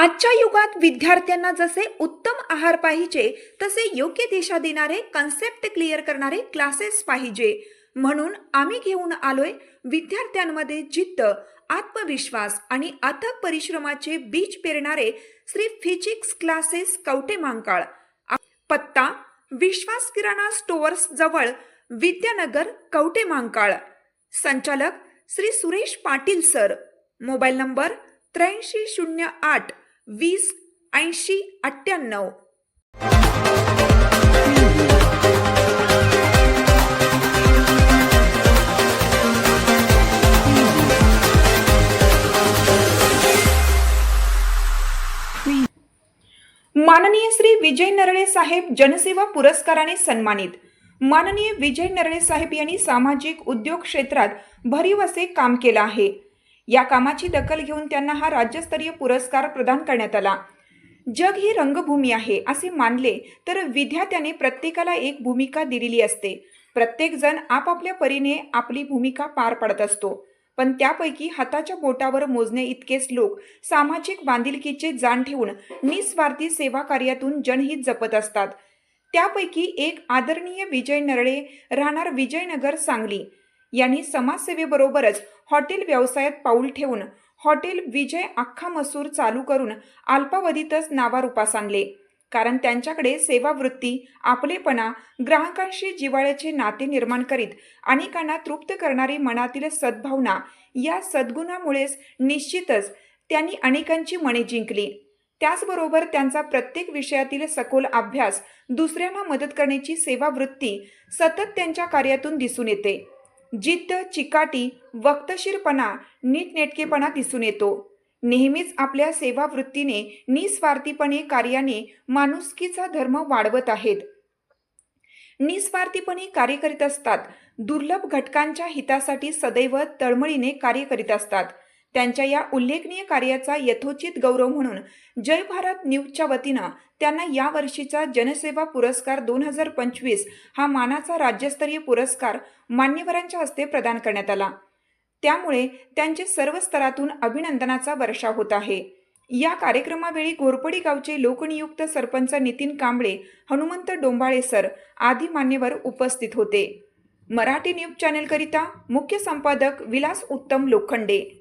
आजच्या युगात विद्यार्थ्यांना जसे उत्तम आहार पाहिजे तसे योग्य दिशा देणारे कन्सेप्ट क्लिअर करणारे क्लासेस पाहिजे. म्हणून आम्ही घेऊन आलोय विद्यार्थ्यांमध्ये जिद्द आत्मविश्वास आणि अथक परिश्रमाचे बीज पेरणारे श्री फिजिक्स क्लासेस कवटे मांकाळ पत्ता विश्वास किराणा स्टोअर्स जवळ विद्यानगर कवटे मांकाळ संचालक Shri Suresh Patil sir. Mobile number त्र्याऐंशी शून्य आठ वीस ऐंशी अठ्ठ्याण्णव. माननीय श्री विजय नरळे साहेब जनसेवा पुरस्काराने सन्मानित. माननीय विजय नरळे साहेब यांनी सामाजिक उद्योग क्षेत्रात भरीव असे काम केलं आहे. या कामाची दखल घेऊन त्यांना हा राज्यस्तरीय पुरस्कार प्रदान करण्यात आला. जग ही रंगभूमी आहे असे मानले तर विद्यार्थ्याने प्रत्येकाला एक भूमिका दिलेली असते. प्रत्येकजण आपापल्या परीने आपली भूमिका पार पाडत असतो. पण त्यापैकी हाताच्या बोटावर मोजणे इतकेच लोक सामाजिक बांधिलकीचे जाण ठेवून निस्वार्थी सेवा कार्यातून जनहित जपत असतात. त्यापैकी एक आदरणीय विजय नरळे राहणार विजयनगर सांगली. यांनी समाजसेवेबरोबरच हॉटेल व्यवसायात पाऊल ठेवून हॉटेल विजय अख्खा मसूर चालू करून अल्पावधीतच नावारूपास आणले. कारण त्यांच्याकडे सेवावृत्ती आपलेपणा ग्राहकांशी जिव्हाळ्याचे नाते निर्माण करीत अनेकांना तृप्त करणारी मनातील सद्भावना या सद्गुणामुळेच निश्चितच त्यांनी अनेकांची मने जिंकली. त्याचबरोबर त्यांचा प्रत्येक विषयातील सखोल अभ्यास दुसऱ्यांना मदत करण्याची सेवावृत्ती सतत त्यांच्या कार्यातून दिसून येते. जिद्द चिकाटी वक्तशीरपणा नीटनेटकेपणा दिसून येतो. नेहमीच आपल्या सेवावृत्तीने निस्वार्थीपणे कार्याने माणुसकीचा धर्म वाढवत आहेत. निस्वार्थीपणे कार्य करीत असतात. दुर्लभ घटकांच्या हितासाठी सदैव तळमळीने कार्य करीत असतात. त्यांच्या या उल्लेखनीय कार्याचा यथोचित गौरव म्हणून जय भारत न्यूजच्या वतीनं त्यांना या वर्षीचा जनसेवा पुरस्कार दोन हजार पंचवीस हा मानाचा राज्यस्तरीय पुरस्कार मान्यवरांच्या हस्ते प्रदान करण्यात आला. त्यामुळे त्यांचे सर्व स्तरातून अभिनंदनाचा वर्षा होत आहे. या कार्यक्रमावेळी घोरपडी गावचे लोकनियुक्त सरपंच नितीन कांबळे हनुमंत डोंबाळे सर आदी मान्यवर उपस्थित होते. मराठी न्यूज चॅनेलकरिता मुख्य संपादक विलास उत्तम लोखंडे.